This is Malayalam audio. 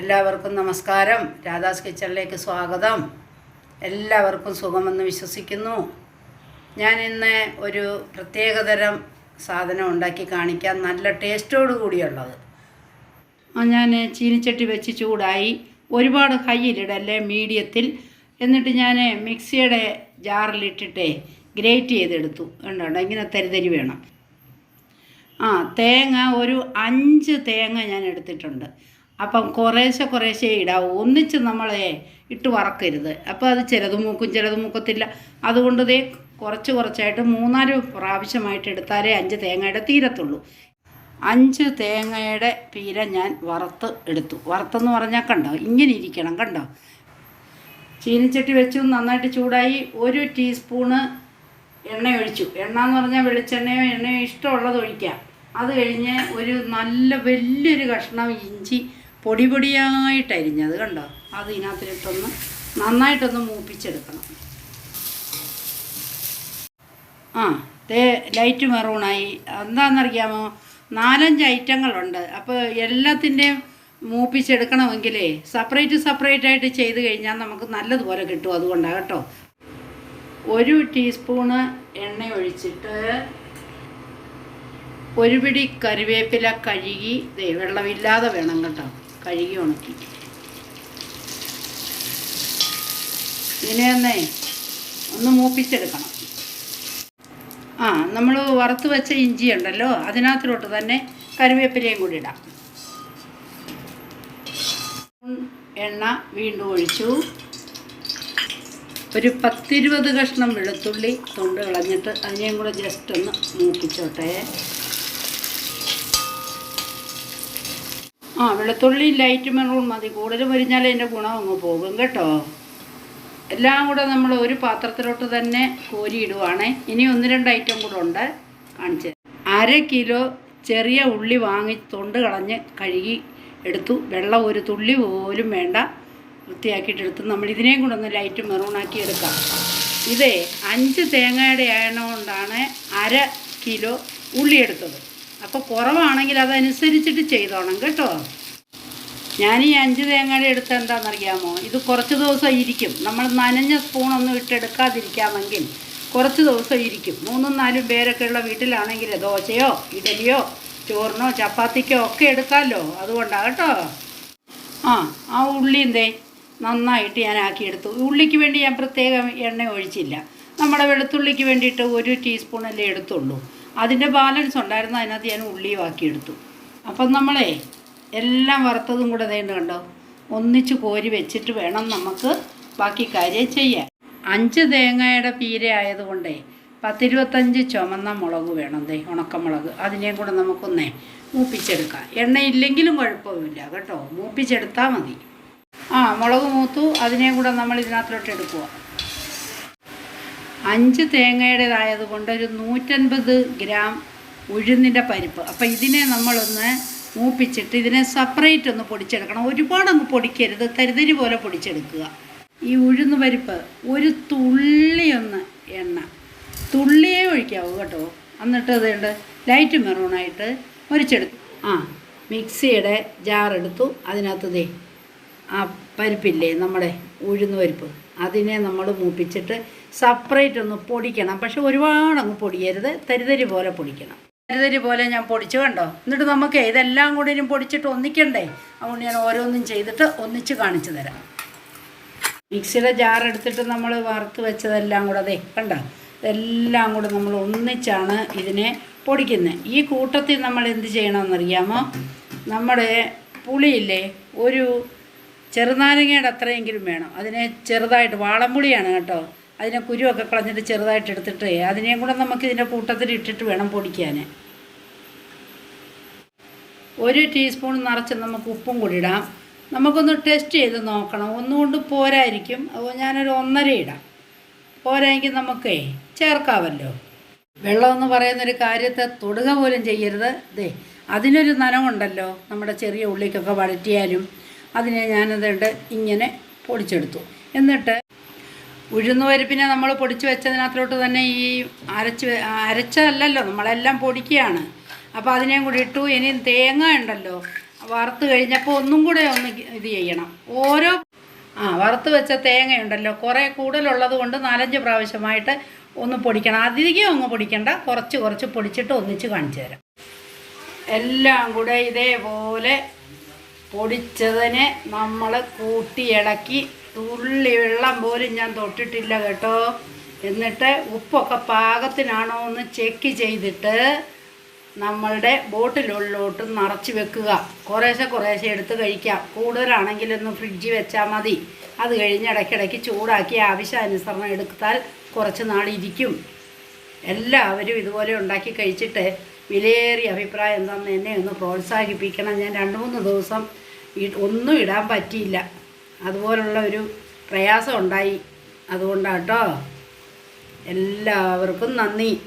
എല്ലാവർക്കും നമസ്കാരം. രാധാസ് കിച്ചണിലേക്ക് സ്വാഗതം. എല്ലാവർക്കും സുഖമെന്ന് വിശ്വസിക്കുന്നു. ഞാൻ ഇന്ന് ഒരു പ്രത്യേകതരം സാധനം ഉണ്ടാക്കി കാണിക്കാൻ നല്ല ടേസ്റ്റോട് കൂടിയുള്ളത്. ഞാൻ ചീനിച്ചട്ടി വെച്ച് ചൂടായി ഒരുപാട് കയ്യിലിടല്ലേ മീഡിയത്തിൽ. എന്നിട്ട് ഞാൻ മിക്സിയുടെ ജാറിലിട്ടിട്ടേ ഗ്രേറ്റ് ചെയ്തെടുത്തു. കണ്ടോ? ഇങ്ങനെ തരിതരി വേണം. ആ തേങ്ങ ഒരു അഞ്ച് തേങ്ങ ഞാൻ എടുത്തിട്ടുണ്ട്. അപ്പം കുറേശ്ശെ കുറേശ്ശെ ഇടാവും. ഒന്നിച്ച് നമ്മളെ ഇട്ട് വറക്കരുത്. അപ്പോൾ അത് ചിലത് മൂക്കും ചിലത് മൂക്കത്തില്ല. അതുകൊണ്ട് ദേ കുറച്ച് കുറച്ചായിട്ട് മൂന്നാൽ പ്രാവശ്യമായിട്ട് എടുത്താലേ അഞ്ച് തേങ്ങയുടെ തീരത്തുള്ളൂ. അഞ്ച് തേങ്ങയുടെ പീര ഞാൻ വറുത്ത് എടുത്തു. വറുത്തെന്ന് പറഞ്ഞാൽ കണ്ടോ? ഇങ്ങനെ ഇരിക്കണം കണ്ടോ? ചീനിച്ചട്ടി വെച്ചു നന്നായിട്ട് ചൂടായി ഒരു ടീസ്പൂണ് എണ്ണ ഒഴിച്ചു. എണ്ണ എന്ന് പറഞ്ഞാൽ വെളിച്ചെണ്ണയോ എണ്ണയോ ഇഷ്ടമുള്ളത് ഒഴിക്കാം. അത് കഴിഞ്ഞ് ഒരു നല്ല വലിയൊരു കഷ്ണം ഇഞ്ചി പൊടി പൊടിയായിട്ട് കണ്ടോ? അത് ഇതിനകത്തിലിട്ടൊന്ന് നന്നായിട്ടൊന്ന് മൂപ്പിച്ചെടുക്കണം. ആ ദേ ലൈറ്റ് മെറൂണായി. എന്താണെന്നറിയാമോ നാലഞ്ച് ഐറ്റങ്ങളുണ്ട്. അപ്പോൾ എല്ലാത്തിന്റെയും മൂപ്പിച്ചെടുക്കണമെങ്കിലേ സെപ്പറേറ്റ് സെപ്പറേറ്റ് ആയിട്ട് ചെയ്ത് കഴിഞ്ഞാൽ നമുക്ക് നല്ലതുപോലെ കിട്ടും അതുകൊണ്ടാണ് കേട്ടോ. ഒരു ടീസ്പൂണ് എണ്ണ ഒഴിച്ചിട്ട് ഒരു പിടി കറിവേപ്പില കഴുകി വെള്ളമില്ലാതെ വേണം കേട്ടോ. കഴുകി ഉണക്കി. ഇതിനെ ഒന്നേ മൂപ്പിച്ചെടുക്കണം. ആ നമ്മൾ വറുത്ത് വെച്ച ഇഞ്ചി ഉണ്ടല്ലോ അതിനകത്തിലോട്ട് തന്നെ കറിവേപ്പിലയും കൂടി ഇടാം. എണ്ണ വീണ്ടും ഒഴിച്ചു. ഒരു പത്തിരുപത് കഷ്ണം വെളുത്തുള്ളി തൊണ്ട് കളഞ്ഞിട്ട് അതിനെയും കൂടെ ജസ്റ്റ് ഒന്ന് മൂപ്പിച്ചോട്ടെ. ആ വെളുത്തുള്ളി ലൈറ്റ് മെറൂൺ മതി. കൂടുതൽ മുരിഞ്ഞാൽ അതിന്റെ ഗുണം അങ്ങ് പോകും കേട്ടോ. എല്ലാം കൂടെ നമ്മൾ ഒരു പാത്രത്തിലോട്ട് തന്നെ കോരിയിടുവാണേ. ഇനി ഒന്ന് രണ്ട് ഐറ്റം കൂടെ ഉണ്ട് കാണിച്ചത് അര കിലോ ചെറിയ ഉള്ളി വാങ്ങി തൊണ്ട് കളഞ്ഞ് കഴുകി എടുത്തു. വെള്ളം ഒരു തുള്ളി പോലും വേണ്ട. വൃത്തിയാക്കിയിട്ട് എടുത്തു. നമ്മൾ ഇതിനെയും കൂടെ ഒന്ന് ലൈറ്റ് മെറൂണാക്കി എടുക്കാം. ഇതേ അഞ്ച് തേങ്ങയുടെ എണ്ണ കൊണ്ടാണ് അര കിലോ ഉള്ളി എടുത്തത്. അപ്പോൾ കുറവാണെങ്കിൽ അതനുസരിച്ചിട്ട് ചെയ്തോണം കേട്ടോ. ഞാൻ ഈ അഞ്ച് തേങ്ങയുടെ എടുത്ത് എന്താണെന്നറിയാമോ? ഇത് കുറച്ച് ദിവസം ഇരിക്കും. നമ്മൾ നനഞ്ഞ സ്പൂണൊന്നും ഇട്ടെടുക്കാതിരിക്കാമെങ്കിൽ കുറച്ച് ദിവസം ഇരിക്കും. മൂന്നും നാലും പേരൊക്കെ ഉള്ള വീട്ടിലാണെങ്കിൽ ദോശയോ ഇഡലിയോ ചോറിനോ ചപ്പാത്തിക്കോ ഒക്കെ എടുക്കാമല്ലോ. അതുകൊണ്ടാണ് കേട്ടോ. ആ ആ ഉള്ളി എന്തേ? നന്നായിട്ട് ഞാൻ ആക്കിയെടുത്തു. ഉള്ളിക്ക് വേണ്ടി ഞാൻ പ്രത്യേകം എണ്ണ ഒഴിച്ചില്ല. നമ്മുടെ വെളുത്തുള്ളിക്ക് വേണ്ടിയിട്ട് ഒരു ടീസ്പൂണല്ലേ എടുത്തുള്ളൂ. അതിന്റെ ബാലൻസ് ഉണ്ടായിരുന്നു അതിനകത്ത് ഞാൻ ഉള്ളിയും ആക്കിയെടുത്തു അപ്പം നമ്മളെ എല്ലാം വറുത്തതും കൂടെ വേണ്ട കണ്ടോ? ഒന്നിച്ച് കോരി വെച്ചിട്ട് വേണം നമുക്ക് ബാക്കി കാര്യം ചെയ്യാൻ. അഞ്ച് തേങ്ങയുടെ പീര ആയതുകൊണ്ടേ പത്തിരുപത്തഞ്ച് ചുമന്ന മുളക് വേണം ദേ ഉണക്കമുളക്. അതിനെയും കൂടെ നമുക്കൊന്നേ മൂപ്പിച്ചെടുക്കാം. എണ്ണയില്ലെങ്കിലും കുഴപ്പമില്ല കേട്ടോ. മൂപ്പിച്ചെടുത്താൽ മതി. ആ മുളക് മൂത്തു. അതിനെയും കൂടെ നമ്മൾ ഇതിനകത്തോട്ട് എടുക്കുക അഞ്ച് തേങ്ങയുടേതായത് കൊണ്ടൊരു ഒരു നൂറ്റൻപത് ഗ്രാം ഉഴുന്നിന്റെ പരിപ്പ്. അപ്പോൾ ഇതിനെ നമ്മളൊന്ന് മൂപ്പിച്ചിട്ട് ഇതിനെ സെപ്പറേറ്റ് ഒന്ന് പൊടിച്ചെടുക്കണം. ഒരുപാട് അങ്ങ് പൊടിക്കരുത്. തരിതരി പോലെ പൊടിച്ചെടുക്കുക. ഈ ഉഴുന്ന് പരിപ്പ് ഒരു തുള്ളിയൊന്ന് എണ്ണ. തുള്ളിയേ ഒഴിക്കാവൂ കേട്ടോ. എന്നിട്ട് അതുകൊണ്ട് ലൈറ്റ് മെറൂണായിട്ട് മുരിച്ചെടുത്തു ആ മിക്സിയുടെ ജാറെടുത്തു അതിനകത്ത് ദേ ആ പരിപ്പില്ലേ നമ്മുടെ ഉഴുന്ന് പരിപ്പ് അതിനെ നമ്മൾ മൂപ്പിച്ചിട്ട് സെപ്പറേറ്റ് ഒന്ന് പൊടിക്കണം. പക്ഷെ ഒരുപാട് അങ്ങ് പൊടിയരുത്. തരിതരി പോലെ പൊടിക്കണം. തരിതരി പോലെ ഞാൻ പൊടിച്ചു കണ്ടോ? എന്നിട്ട് നമുക്ക് ഇതെല്ലാം കൂടി ഇനി പൊടിച്ചിട്ട് ഒന്നിക്കണ്ടേ? അതുകൊണ്ട് ഞാൻ ഓരോന്നും ചെയ്തിട്ട് ഒന്നിച്ച് കാണിച്ചു തരാം. മിക്സിയുടെ ജാർ എടുത്തിട്ട് നമ്മൾ വറുത്ത് വെച്ചതെല്ലാം കൂടെ അതെ കണ്ടോ? ഇതെല്ലാം കൂടെ നമ്മൾ ഒന്നിച്ചാണ് ഇതിനെ പൊടിക്കുന്നത് ഈ കൂട്ടത്തിൽ നമ്മൾ എന്ത് ചെയ്യണമെന്നറിയാമോ? നമ്മുടെ പുളിയില്ലേ? ഒരു ചെറുനാരങ്ങയുടെ അത്രയെങ്കിലും വേണം. അതിനെ ചെറുതായിട്ട് വാളംപുളിയാണ് കേട്ടോ. അതിനെ കുരുവൊക്കെ കളഞ്ഞിട്ട് ചെറുതായിട്ട് എടുത്തിട്ട് അതിനെയും കൂടെ നമുക്ക് ഇതിന്റെ കൂട്ടത്തിൽ ഇട്ടിട്ട് വേണം പൊടിക്കാൻ ഒരു ടീസ്പൂൺ നിറച്ച് നമുക്ക് ഉപ്പും കൂടി ഇടാം. നമുക്കൊന്ന് ടെസ്റ്റ് ചെയ്ത് നോക്കണം. ഒന്നുകൊണ്ട് പോരായിരിക്കും. അപ്പോൾ ഞാനൊരു ഒന്നര ഇടാം. പോരായെങ്കിൽ നമുക്കേ ചേർക്കാമല്ലോ. വെള്ളമെന്ന് പറയുന്നൊരു കാര്യത്തെ തൊടുക പോലും ചെയ്യരുത്. ദേ അതിനൊരു നനവുണ്ടല്ലോ. നമ്മുടെ ചെറിയ ഉള്ളിക്കൊക്കെ വഴറ്റിയാലും. അതിനെ ഞാനതുകൊണ്ട് ഇങ്ങനെ പൊടിച്ചെടുത്തു. എന്നിട്ട് ഉഴുന്നുപരിപ്പിനെ നമ്മൾ പൊടിച്ച് വെച്ചതിനകത്തോട്ട് തന്നെ ഈ അരച്ച് അരച്ചതല്ലല്ലോ നമ്മളെല്ലാം പൊടിക്കുകയാണ്. അപ്പോൾ അതിനെയും കൂടി ഇട്ടു. ഇനി തേങ്ങ ഉണ്ടല്ലോ വറുത്ത് കഴിഞ്ഞപ്പോൾ ഒന്നും കൂടെ ഒന്ന് ഇത് ചെയ്യണം. ഓരോ ആ വറുത്ത് വെച്ച തേങ്ങയുണ്ടല്ലോ കുറേ കൂടുതലുള്ളത് കൊണ്ട് നാലഞ്ച് പ്രാവശ്യമായിട്ട് ഒന്ന് പൊടിക്കണം. അധികം ഒന്ന് പൊടിക്കണ്ട കുറച്ച് കുറച്ച് പൊടിച്ചിട്ട് ഒന്നിച്ച് കാണിച്ചു തരാം. എല്ലാം കൂടെ ഇതേപോലെ പൊടിച്ചതിനെ നമ്മൾ കൂട്ടി ഇളക്കി തുള്ളി വെള്ളം പോലും ഞാൻ തൊട്ടിട്ടില്ല കേട്ടോ. എന്നിട്ട് ഉപ്പൊക്കെ പാകത്തിനാണോ എന്ന് ചെക്ക് ചെയ്തിട്ട് നമ്മളുടെ ബോട്ടിലുള്ളിലോട്ട് നിറച്ച് വെക്കുക. കുറേശ്ശെ കുറേശ്ശെ എടുത്ത് കഴിക്കാം. കൂടുതലാണെങ്കിലൊന്ന് ഫ്രിഡ്ജിൽ വെച്ചാൽ മതി. അത് കഴിഞ്ഞ് ഇടയ്ക്കിടയ്ക്ക് ചൂടാക്കി ആവശ്യാനുസരണം എടുത്താൽ കുറച്ച് നാളിരിക്കും. എല്ലാവരും ഇതുപോലെ ഉണ്ടാക്കി കഴിച്ചിട്ട് വിലയേറിയ അഭിപ്രായം തന്ന് എന്നെ ഒന്ന് പ്രോത്സാഹിപ്പിക്കണം. ഞാൻ രണ്ട് മൂന്ന് ദിവസം ഒന്നും ഇടാൻ പറ്റിയില്ല. അതുപോലുള്ള ഒരു പ്രയാസം ഉണ്ടായി. അതുകൊണ്ടാട്ടോ എല്ലാവർക്കും നന്ദി.